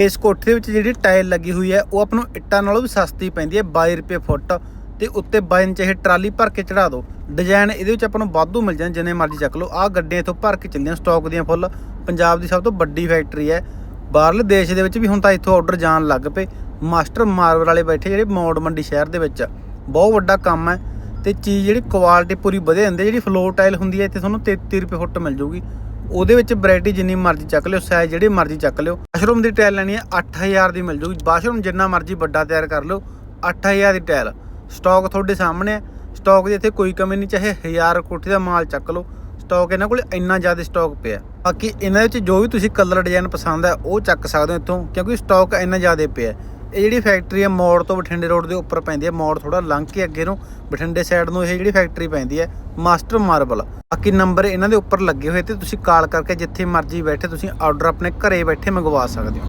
ਇਸ ਕੋਠੇ ਦੇ ਵਿੱਚ ਜਿਹੜੀ ਟਾਇਲ ਲੱਗੀ ਹੋਈ ਹੈ, ਉਹ ਆਪਾਂ ਨੂੰ ਇੱਟਾਂ ਨਾਲੋਂ ਵੀ ਸਸਤੀ ਪੈਂਦੀ ਹੈ 22 ਰੁਪਏ ਫੁੱਟ। ਤੇ ਉੱਤੇ ਬਾਇਨ ਚਾਹੇ ਟਰਾਲੀ ਭਰ ਕੇ ਚੜਾ ਦਿਓ। ਡਿਜ਼ਾਈਨ ਇਹਦੇ ਵਿੱਚ ਆਪਾਂ ਨੂੰ ਵਾਧੂ ਮਿਲ ਜਾਣ, ਜਿੰਨੇ ਮਰਜ਼ੀ ਚੱਕ ਲਓ। ਆਹ ਗੱਡੀਆਂ ਇਥੋਂ ਭਰ ਕੇ ਚੱਲੀਆਂ, ਸਟਾਕ ਦੀਆਂ ਫੁੱਲ। ਪੰਜਾਬ ਦੀ ਸਭ ਤੋਂ ਵੱਡੀ ਫੈਕਟਰੀ ਹੈ। ਬਾਹਰਲੇ ਦੇਸ਼ ਦੇ ਵਿੱਚ ਵੀ ਹੁਣ ਤਾਂ ਇੱਥੋਂ ਆਰਡਰ ਜਾਣ ਲੱਗ ਪਏ। ਮਾਸਟਰ ਮਾਰਵਲ ਵਾਲੇ ਬੈਠੇ ਜਿਹੜੇ ਮੌੜ ਮੰਡੀ ਸ਼ਹਿਰ ਦੇ ਵਿੱਚ। ਬਹੁਤ ਵੱਡਾ ਕੰਮ ਹੈ। ਤੇ ਚੀਜ਼ ਜਿਹੜੀ ਕੁਆਲਿਟੀ ਪੂਰੀ ਵਧੀਆ ਹੁੰਦੀ ਹੈ, ਜਿਹੜੀ ਫਲੋਰ ਟਾਈਲ ਹੁੰਦੀ ਹੈ, ਇੱਥੇ ਤੁਹਾਨੂੰ 33 ਰੁਪਏ ਫੁੱਟ ਮਿਲ ਜੂਗੀ ਉਹਦੇ ਵਿੱਚ ਵੈਰਾਈਟੀ ਜਿੰਨੀ ਮਰਜ਼ੀ ਚੱਕ ਲਿਓ ਸਾਈਜ਼ ਜਿਹੜੇ ਮਰਜ਼ੀ ਚੱਕ ਲਿਓ। ਬਾਥਰੂਮ ਦੀ ਟਾਇਲ ਲੈਣੀ ਹੈ 8000 ਦੀ ਮਿਲ ਜੂਗੀ। ਵਾਸ਼ਰੂਮ ਜਿੰਨਾ ਮਰਜ਼ੀ ਵੱਡਾ ਤਿਆਰ ਕਰ ਲਿਓ 8000 ਦੀ ਟਾਇਲ ਸਟਾਕ ਤੁਹਾਡੇ ਸਾਹਮਣੇ ਹੈ। ਸਟਾਕ ਦੀ ਇੱਥੇ ਕੋਈ ਕਮੀ ਨਹੀਂ, ਚਾਹੇ 1000 ਕੋਠੀ ਦਾ ਮਾਲ ਚੱਕ ਲਓ। ਸਟਾਕ ਇਹਨਾਂ ਕੋਲ ਇੰਨਾ ਜ਼ਿਆਦਾ ਸਟਾਕ ਪਿਆ ਬਾਕੀ ਇਹਨਾਂ ਵਿੱਚ ਜੋ ਵੀ ਤੁਸੀਂ ਕਲਰ ਡਿਜ਼ਾਈਨ ਪਸੰਦ ਹੈ, ਉਹ ਚੱਕ ਸਕਦੇ ਹੋ ਇੱਥੋਂ, ਕਿਉਂਕਿ ਸਟਾਕ ਇੰਨਾ ਜ਼ਿਆਦਾ ਪਿਆ ਇਹ ਜਿਹੜੀ ਫੈਕਟਰੀ ਹੈ ਮੋੜ ਤੋਂ ਬਠਿੰਡੇ ਰੋਡ ਦੇ ਉੱਪਰ ਪੈਂਦੀ ਹੈ ਮੋੜ ਥੋੜਾ ਲੰਘ ਕੇ ਅੱਗੇ ਨੂੰ, ਬਠਿੰਡੇ ਸਾਈਡ ਨੂੰ ਇਹ ਜਿਹੜੀ ਫੈਕਟਰੀ ਪੈਂਦੀ ਹੈ ਮਾਸਟਰ ਮਾਰਬਲ। ਬਾਕੀ ਨੰਬਰ ਇਹਨਾਂ ਦੇ ਉੱਪਰ ਲੱਗੇ ਹੋਏ ਤੇ ਤੁਸੀਂ ਕਾਲ ਕਰਕੇ ਜਿੱਥੇ ਮਰਜ਼ੀ ਬੈਠੇ, ਤੁਸੀਂ ਆਰਡਰ ਆਪਣੇ ਘਰੇ ਬੈਠੇ ਮੰਗਵਾ ਸਕਦੇ ਹੋ।